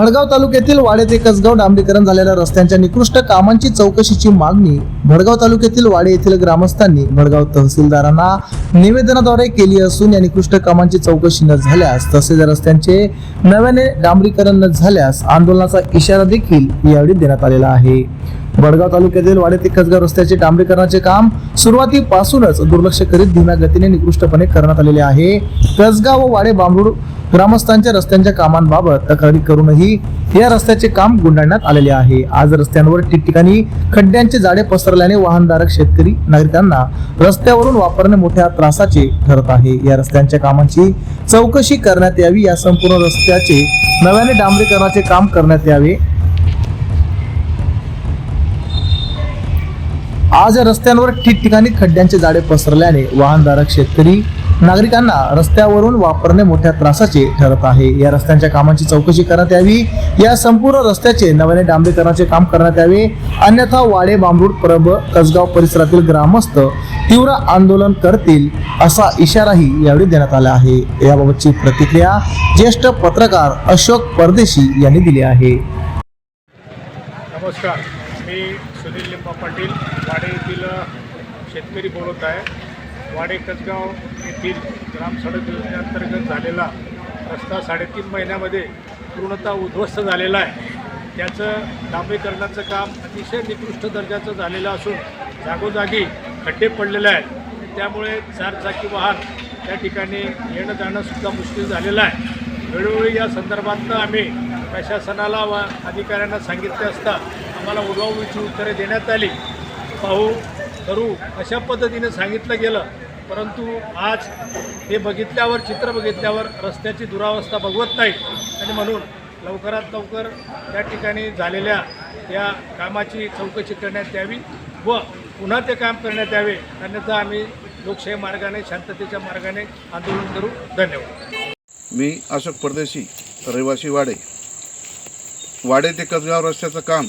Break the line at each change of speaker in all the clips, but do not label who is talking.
भडगाव तालुक्यातील वाडे ते कसगाव डांबरीकरण झालेल्या रस्त्यांच्या निकृष्ट कामांची चौकशीची मागणी भडगाव तालुक्यातील वाडे येथील ग्रामस्थांनी भडगाव तहसीलदारांना निवेदनाद्वारे केली असून या निकृष्ट कामांची चौकशी न झाल्यास तसेच रस्त्यांचे नव्याने डांबरीकरण न झाल्यास आंदोलनाचा इशारा देखील यावेळी देण्यात आलेला आहे. वडगाव तालुक्यातील वाडे ते कसगाव रस्त्याचे डांबरीकरणाचे काम सुरुवातीपासूनच दुर्लक्ष करीत धीम्या गतीने निकृष्टपणे करण्यात आलेले आहे. कसगाव व वाडे बांबरूड ग्रामस्थांच्या रस्त्यांच्या कामांबाबत तक्रारी करूनही या रस्त्याचे काम गुंडाळण्यात आलेले आहे. आज रस्त्यांवर ठिकठिकाणी खड्ड्यांचे जाडे पसरल्याने वाहनधारक शेतकरी नागरिकांना रस्त्यावरून वापरणे मोठ्या त्रासाचे ठरत आहे. या रस्त्यांच्या कामांची चौकशी करण्यात यावी या संपूर्ण रस्त्याचे नव्याने डांबरीकरणाचे काम करण्यात यावे आज या रस्त्यांवर ठिकठिकाणी खड्ड्यांचे जाडे पसरल्याने वाहनधारक शेतकरी नागरिकांना रस्त्यावरून वापरणे मोठ्या त्रासाचे ठरत आहे. या रस्त्यांच्या कामांची चौकशी करण्यात यावी. या संपूर्ण रस्त्याचे नव्याने डांबरीकरणाचे काम करण्यात यावे. अन्यथा वाडे बांबरूड परब कसगाव परिसरातील ग्रामस्थ तीव्र आंदोलन करतील असा इशाराही यावेळी देण्यात आला आहे. याबाबतची प्रतिक्रिया ज्येष्ठ पत्रकार अशोक परदेशी यांनी दिली आहे.
नमस्कार. मी सुनील लिंबा पाटील वाडे येथील शेतकरी बोलत आहे. वाडे कसगाव येथील ग्राम सडक योजनेअंतर्गत झालेला रस्ता साडेतीन महिन्यामध्ये पूर्णतः उद्ध्वस्त झालेला आहे. त्याचं डांबरीकरणाचं काम अतिशय निकृष्ट दर्जाचं झालेलं असून जागोजागी खड्डे पडलेले आहेत. त्यामुळे चारचाकी वाहन त्या ठिकाणी येणं जाणंसुद्धा मुश्किल झालेलं आहे. वेळोवेळी या संदर्भातनं आम्ही प्रशासनाला व अधिकाऱ्यांना सांगितले असता आम्हाला उडवाउडवीची उत्तरे देण्यात आली. पाहू करू अशा पद्धतीने सांगितलं गेलं. परंतु आज हे बघितल्यावर चित्र बघितल्यावर रस्त्याची दुरावस्था बघवत नाही आणि म्हणून लवकरात लवकर त्या ठिकाणी झालेल्या या कामाची चौकशी करण्यात यावी व पुन्हा ते काम करण्यात यावे. अन्यथा आम्ही लोकशाही मार्गाने शांततेच्या मार्गाने आंदोलन करू. धन्यवाद.
मी अशोक परदेशी रहिवासी वाडे. वाडे ते कसगाव रस्त्याचं काम.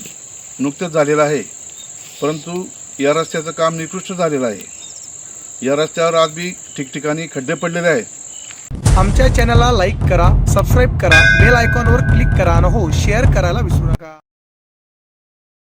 नुकतंच झालेलं आहे. परंतु या रस्त्याचं काम निकृष्ट झालेलं आहे. या रस्त्यावर आज बी ठिकठिकाणी खड्डे पडलेले आहेत.
आमच्या चॅनलला लाईक करा सबस्क्राईब करा बेल आयकॉनवर क्लिक करा आणि हो शेअर करायला विसरू नका.